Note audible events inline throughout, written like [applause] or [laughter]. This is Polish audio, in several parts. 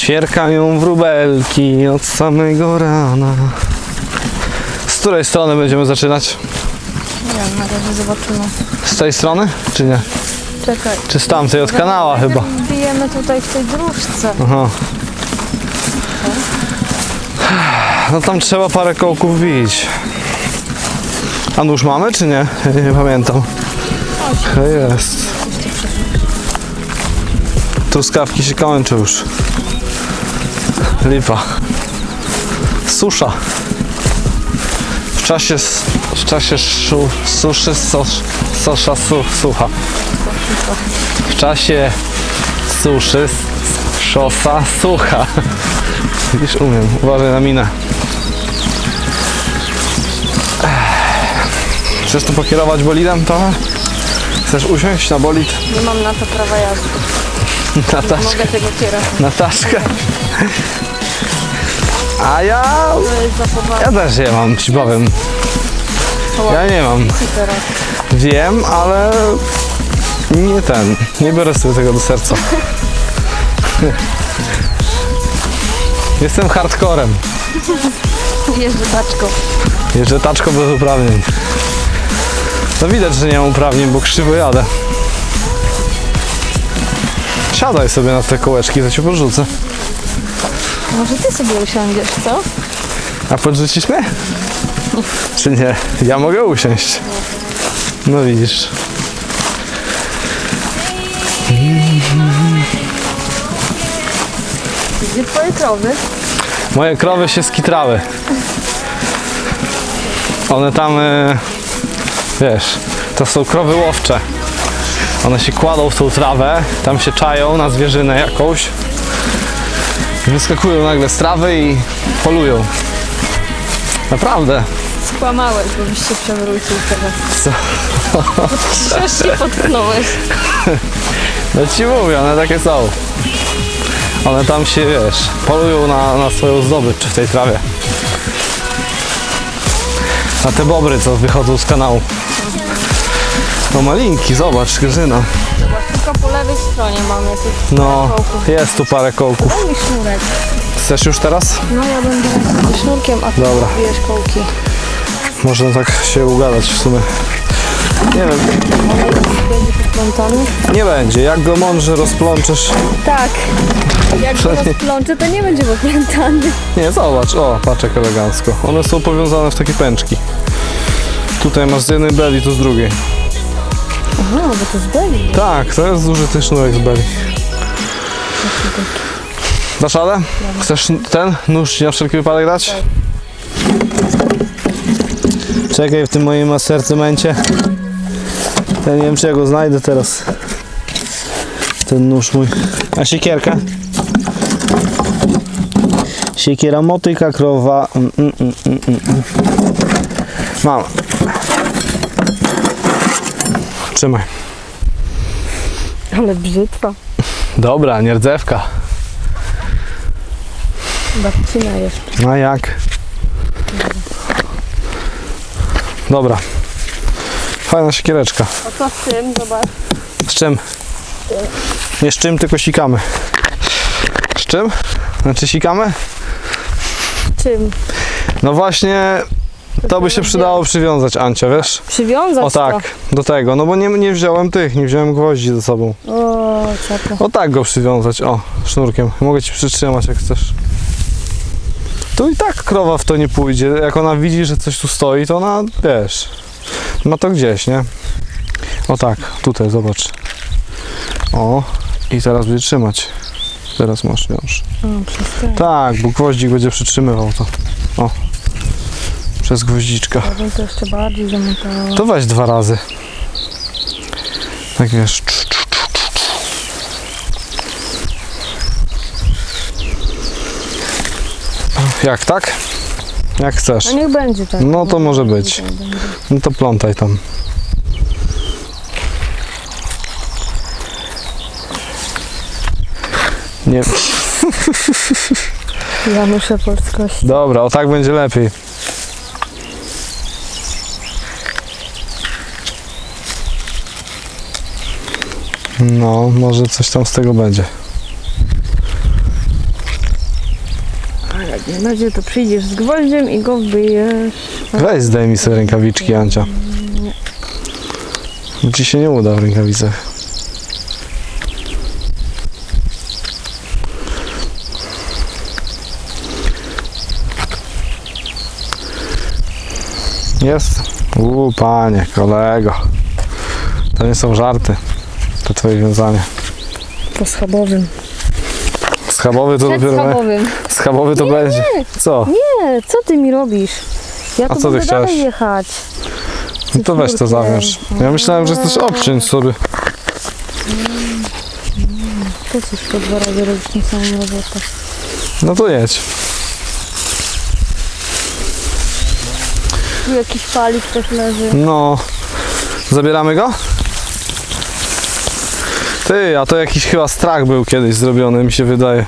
Ćwierkają wróbelki od samego rana. Z której strony będziemy zaczynać? Nie wiem, na razie zobaczymy. Z tej strony? Czy nie? Czekaj. Czy z tamtej, od kanała chyba? Bijemy tutaj w tej dróżce. Aha. No tam trzeba parę kołków bić. A nóż mamy czy nie? Ja nie pamiętam. Jest. Truskawki się kończą już. Lipa. Susza. W czasie, w czasie szu, suszy sos, sosza su, sucha. W czasie suszy szosa sucha. Widzisz, umiem. Uważaj na minę. Chcesz tu pokierować bolidem trochę? Chcesz usiąść na bolid? Nie mam na to prawa jazdy. Na, taś Mogę tego kierować. na taszkę? A ja... Ja też nie mam, ci powiem. Ja nie mam. Wiem, ale nie ten. Nie biorę sobie tego do serca. [laughs] Jestem hardcorem. Jeżdżę taczką. Jeżdżę taczką bez uprawnień. No widać, że nie mam uprawnień, bo krzywo jadę. Siadaj sobie na te kołeczki, to cię podrzucę. Może ty sobie usiądziesz, co? A podrzucisz mnie? Czy nie? Ja mogę usiąść. No widzisz. Gdzie twoje krowy? Moje krowy się skitrały. One tam, e, wiesz, to są krowy łowcze. One się kładą w tą trawę, tam się czają na zwierzynę jakąś. Wyskakują nagle z trawy i polują. Naprawdę. Skłamałeś, bo byś się przewrócił teraz. Co? Przecież się potknąłeś. No ci mówię, one takie są. One tam się, wiesz, polują na, na swoją zdobycz w tej trawie. Na te bobry, co wychodzą z kanału. No malinki, zobacz, Grzyna. Zobacz, tylko po lewej stronie mamy tych No, kołków. jest tu parę kołków. Mi sznurek. Chcesz już teraz? No ja będę ze sznurkiem, a ty Dobra. bijesz kołki. Można tak się ugadać w sumie. Nie wiem, Będzie podplątany? nie będzie. Jak go mądrze rozplączesz. Tak. Jak go rozplączę, to nie będzie podplątany. Nie, zobacz, o, paczek elegancko. One są powiązane w takie pęczki. Tutaj masz z jednej beli, tu z drugiej. Aha, bo to jest beli. Tak, to jest zużyty sznurek z beli. Dasz radę? Chcesz ten nóż na wszelki wypadek dać? Czekaj w tym moim asortymencie. Ja nie wiem czy ja go znajdę teraz. Ten nóż mój. A siekierka? Siekiera motyka krowa. Mm, mm, mm, mm, mm. Trzymaj. Ale brzytwa. Dobra, nie rdzewka. Babcina jeszcze. No jak? Dobra. Fajna siekiereczka. Co z tym? Zobacz. Z czym? Nie z czym, tylko sikamy. Z czym? Znaczy sikamy? Czym? No właśnie, to by się przydało przywiązać, Ancia, wiesz? Przywiązać O tak, do tego. No bo nie, nie wziąłem tych, nie wziąłem gwoździ ze sobą. to. O, ciepło. O tak go przywiązać, o, sznurkiem. Mogę ci przytrzymać jak chcesz. Tu i tak krowa w to nie pójdzie. Jak ona widzi, że coś tu stoi, to ona, wiesz, ma to gdzieś, nie? O tak, tutaj, zobacz. O, i teraz będzie trzymać. Teraz masz wiąż. O, przestań. Tak, bo gwoździk będzie przytrzymywał to. O, przez gwoździczka. Ja bym to jeszcze bardziej zamotała. To weź dwa razy. Tak wiesz. Jak tak? Jak chcesz. A niech będzie tak. No to może być. No to plątaj tam. Nie. Janusze polskości. Dobra, o tak będzie lepiej. No, może coś tam z tego będzie. fajnie. Będzie to przyjdziesz z gwoździem i go wbijesz. Weź zdejmij sobie rękawiczki, Ancia. Bo Ci się nie uda w rękawicach. Jest. Uuu, panie, kolego. To nie są żarty. To twoje wiązanie. Po schabowym. Schabowy to Przed dopiero... schabowym. Schabowy to będzie. Co? Nie, co ty mi robisz? Ja A tu co ty będę dalej chciałaś? jechać. No to weź to zawiąż. Ja myślałem, że chcesz obciąć sobie. Po cóż to dwa razy robić tą samą robotę? No to jedź. Tu jakiś palik też leży. No. Zabieramy go? Ty, a to jakiś chyba strach był kiedyś zrobiony, mi się wydaje.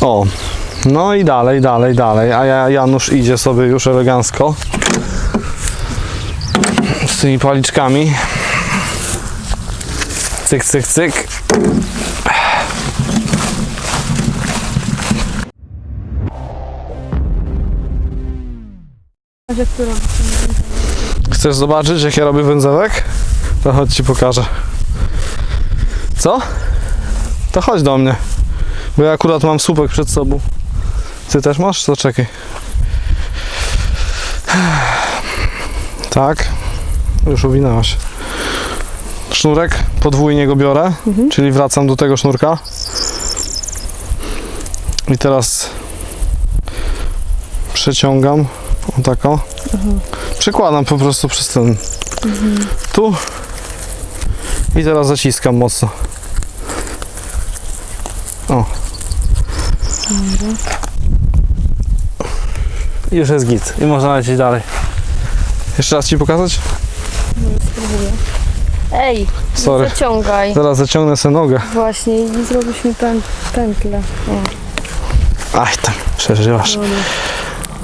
O. No i dalej, dalej, dalej. A ja, Janusz idzie sobie już elegancko. Z tymi paliczkami. Cyk, cyk, cyk. Która? Chcesz zobaczyć, jak ja robię węzełek? To chodź ci pokażę. Co? To chodź do mnie. Bo ja akurat mam słupek przed sobą. Ty też masz? To czekaj. [sighs] Tak. Już uwinęłaś. Sznurek, podwójnie go biorę, czyli wracam do tego sznurka. I teraz przeciągam o tako. Przekładam po prostu przez ten tu i teraz zaciskam mocno. O. I Już jest git i można lecieć dalej. Jeszcze raz Ci pokazać? Spróbuję. Ej, Sorry. zaciągaj. Zaraz zaciągnę sobie nogę. Właśnie i zrobisz mi pę pętlę. O, Aj tam, przeżywasz. dobra.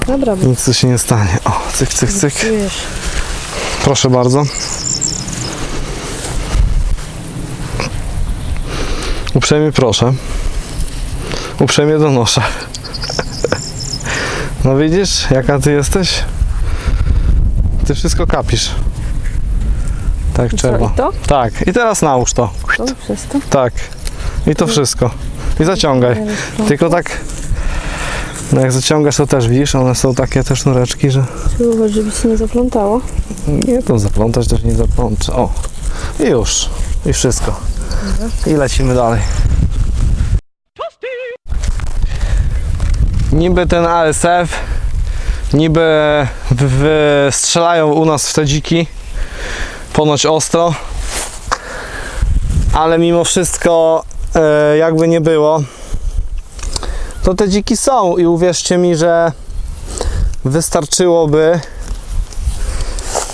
Dobra, bo Nic tu się nie stanie. O, cyk, cyk, cyk. Proszę bardzo. Uprzejmie proszę. Uprzejmie donoszę. No widzisz, jaka ty jesteś? Ty wszystko kapisz. Tak I co, trzeba. i to? Tak, i teraz nałóż to. To to? Tak. I to wszystko. I zaciągaj. Tylko tak. No jak zaciągasz, to też widzisz, one są takie te sznureczki, że. Spróbować, żeby się nie zaplątało. Nie to zaplątać też nie zaplączę. O, i już. I wszystko. I lecimy dalej. Niby ten ASF, niby w, w, strzelają u nas w te dziki, ponoć ostro, ale mimo wszystko, e, jakby nie było, to te dziki są i uwierzcie mi, że wystarczyłoby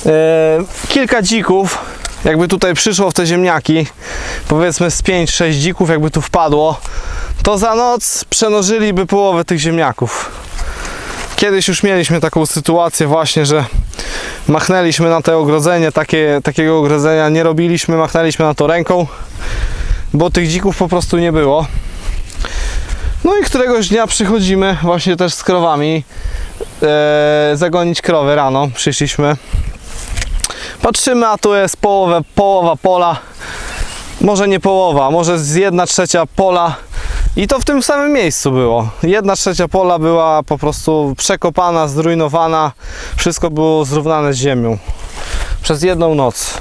E, kilka dzików, jakby tutaj przyszło w te ziemniaki, powiedzmy z 5-6 dzików, jakby tu wpadło, to za noc przenożyliby połowę tych ziemniaków. Kiedyś już mieliśmy taką sytuację właśnie, że machnęliśmy na to ogrodzenie, takie, takiego ogrodzenia nie robiliśmy, machnęliśmy na to ręką, bo tych dzików po prostu nie było. No i któregoś dnia przychodzimy właśnie też z krowami, e, zagonić krowy rano, przyszliśmy. Patrzymy, a tu jest połowa, połowa pola. Może nie połowa, może z jedna trzecia pola. I to w tym samym miejscu było. Jedna trzecia pola była po prostu przekopana, zrujnowana. Wszystko było zrównane z ziemią. Przez jedną noc.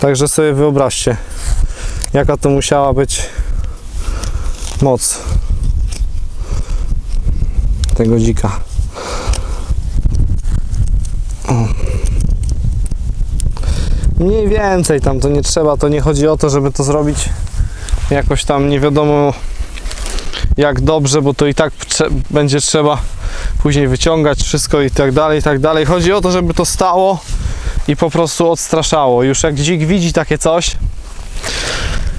Także sobie wyobraźcie, jaka to musiała być moc tego dzika. Mniej więcej tam to nie trzeba, to nie chodzi o to, żeby to zrobić jakoś tam nie wiadomo jak dobrze, bo to i tak będzie trzeba później wyciągać wszystko i tak dalej, i tak dalej. Chodzi o to, żeby to stało i po prostu odstraszało. Już jak dzik widzi takie coś,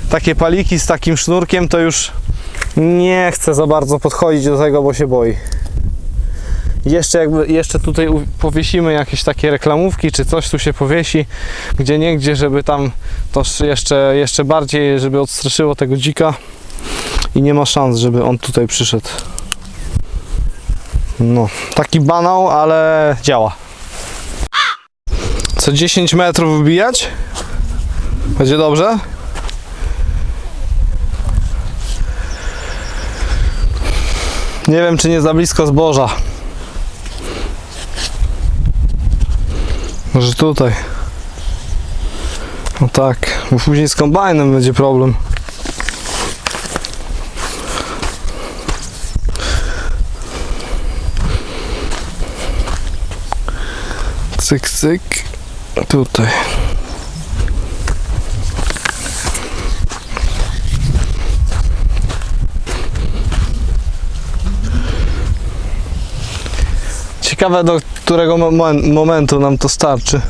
takie paliki z takim sznurkiem, to już nie chce za bardzo podchodzić do tego, bo się boi. Jeszcze jakby, jeszcze tutaj powiesimy jakieś takie reklamówki, czy coś tu się powiesi, gdzie niegdzie, żeby tam to sz- jeszcze, jeszcze bardziej, żeby odstraszyło tego dzika i nie ma szans, żeby on tutaj przyszedł. No, taki banał, ale działa. Co 10 metrów wbijać? Będzie dobrze? Nie wiem, czy nie za blisko zboża. Może tutaj. No tak, bo później z kombajnem będzie problem. Cyk, cyk. Tutaj. Ciekawe do którego momen- momentu nam to starczy.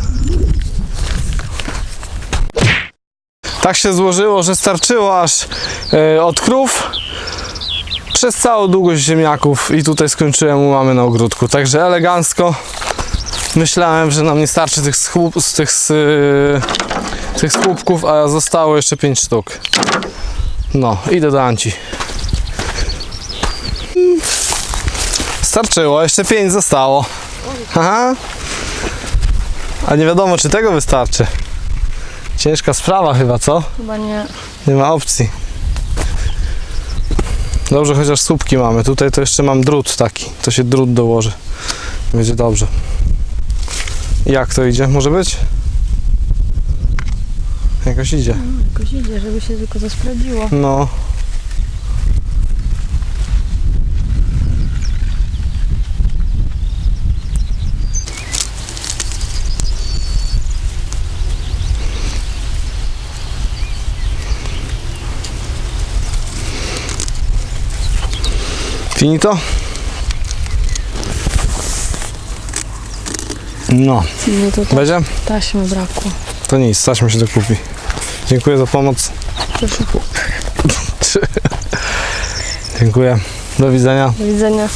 Tak się złożyło, że starczyło aż e, od krów przez całą długość ziemniaków i tutaj skończyłem u mamy na ogródku. Także elegancko. Myślałem, że nam nie starczy tych, schłup, z tych, z, e, tych słupków, a zostało jeszcze 5 sztuk. No, idę do Anci. Starczyło, jeszcze 5 zostało. Aha. A nie wiadomo, czy tego wystarczy. Ciężka sprawa chyba, co? Chyba nie. Nie ma opcji. Dobrze, chociaż słupki mamy. Tutaj to jeszcze mam drut taki. To się drut dołoży. Będzie dobrze. Jak to idzie? Może być? Jakoś idzie. No, jakoś idzie, żeby się tylko to sprawdziło. No. Finito? No, No to ta, będzie? taśmy brakło. To nic, taśmy się dokupi. Dziękuję za pomoc. Proszę. [laughs] Dziękuję. Do widzenia. Do widzenia.